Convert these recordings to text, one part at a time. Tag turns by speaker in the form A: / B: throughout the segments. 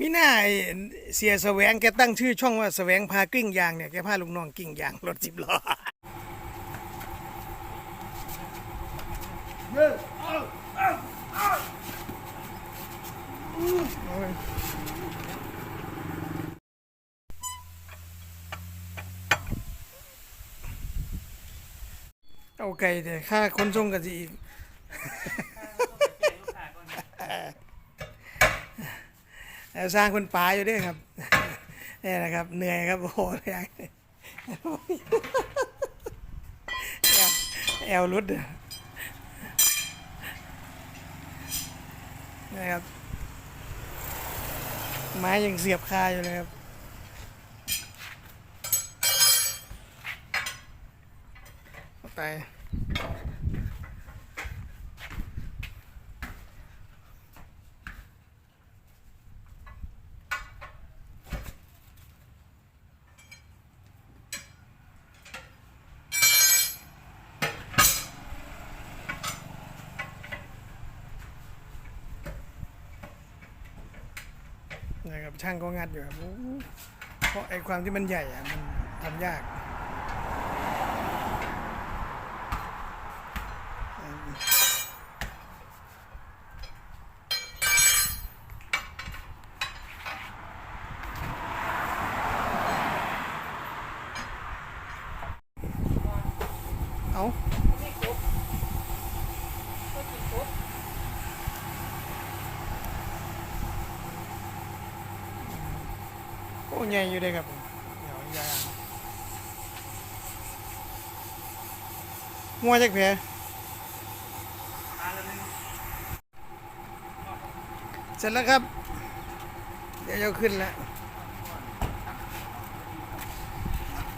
A: มีหน้าเสียแสวงแกตั้งชื่อช่องว่าแสวงพากิ้งยางเนี่ยแกพาลูกน้องกิ้งยางรถสิบล้อเอาไก่แต่ค่าขนส่งกันสิอีก แต่ สร้างคนป่าอยู่ด้วยครับนี่นะครับ เหนื่อยครับโอ้โหอยากแอลลรุดนะครับ ไม้ยังเสียบคาอยู่เลยครับเอาไป ครับช่างก็งัดอยู่ครับเพราะไอ้ความที่มันใหญ่อะมันทำยากเอาโอ้ใหญ่อยู่เลยครับผมเดี๋ยวใหญ่อะงัวจักแผลเสร็จแล้วครับ เดี๋ยวจะขึ้นแล้ว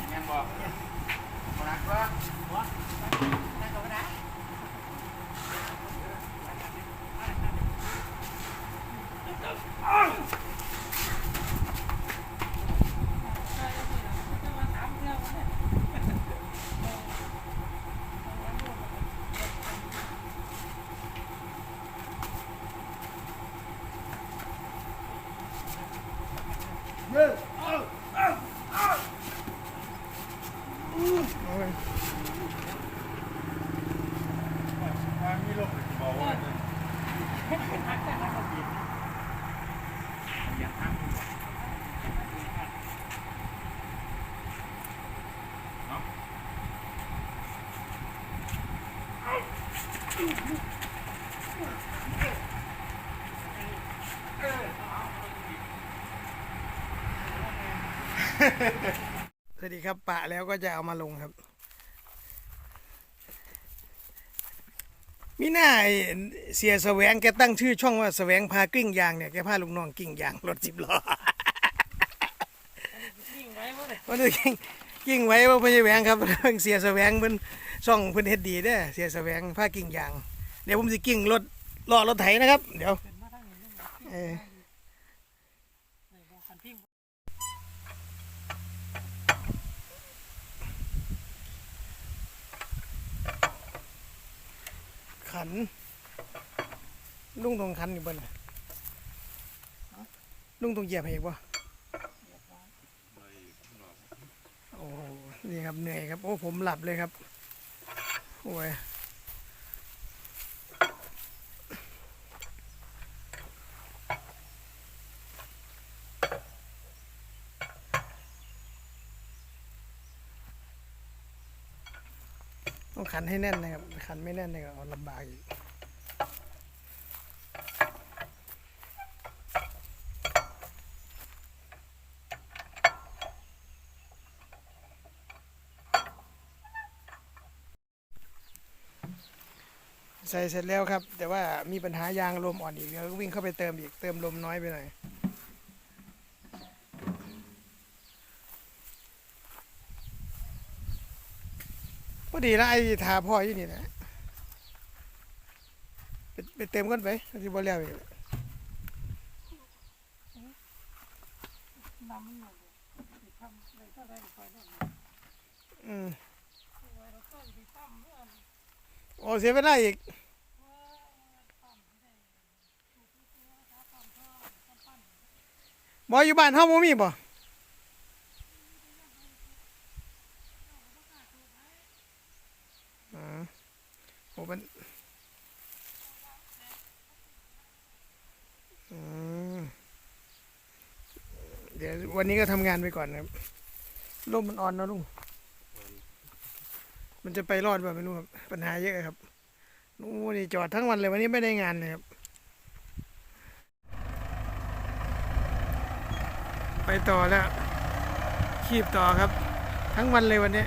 B: แม่นบอกบ่รักว่ามีลมบอกว่าอย่างทั้งเนาะ
A: สวัสดีครับปะแล้วก็จะเอามาลงครับมีหน้าไอ้เสียแสวงแกตั้งชื่อช่องว่าแสวงพากลิ้งยางเนี่ยแกพาลูกน้องกิ้งยางรถสิบล้อมันจะกิ้งกิ้งไว้ว่าไม่ใช่แหวงครับเรื่องเสียแสวงเพิ่น ช่องเพิ่นเฮ็ดดีเด้เสียแสวงพากิ้งยาง เดี๋ยวผมสิกิ้งรถล้อรถไถนะครับ เดี๋ยวเออขันลุงตรงขันอยู่บนลุงตรงเหยียบให้อีกบ่โอ้โหนี่ครับเหนื่อยครับ โอ้ผมหลับเลยครับ โอ้ยต้องขันให้แน่นนะครับขันไม่แน่นเนี่ยก็เอาลำบากอีก ใส่เสร็จแล้วครับ แต่ว่ามีปัญหายางลมอ่อนอีกเดี๋ยววิ่งเข้าไปเติมอีกเติมลมน้อยไปหน่อยพอดีนะไอ้ทาพ่ออยู่นี่นะไปไปเติมกันไปที่บ่แล้วอีกอืมโอ้เสียเวลาอีก บ่อยู่บ้านเฮาบ่มีบ่อ๋อโอ้มันอืมเดี๋ยววันนี้ก็ทำงานไปก่อนนะครับลมมันอ่อนนะลุง มันจะไปรอดแบบไม่รู้ครับ ปัญหาเยอะครับนู่นนี่จอดทั้งวันเลยวันนี้ไม่ได้งานเลยครับ ไปต่อแล้วคีบต่อครับ ทั้งวันเลยวันนี้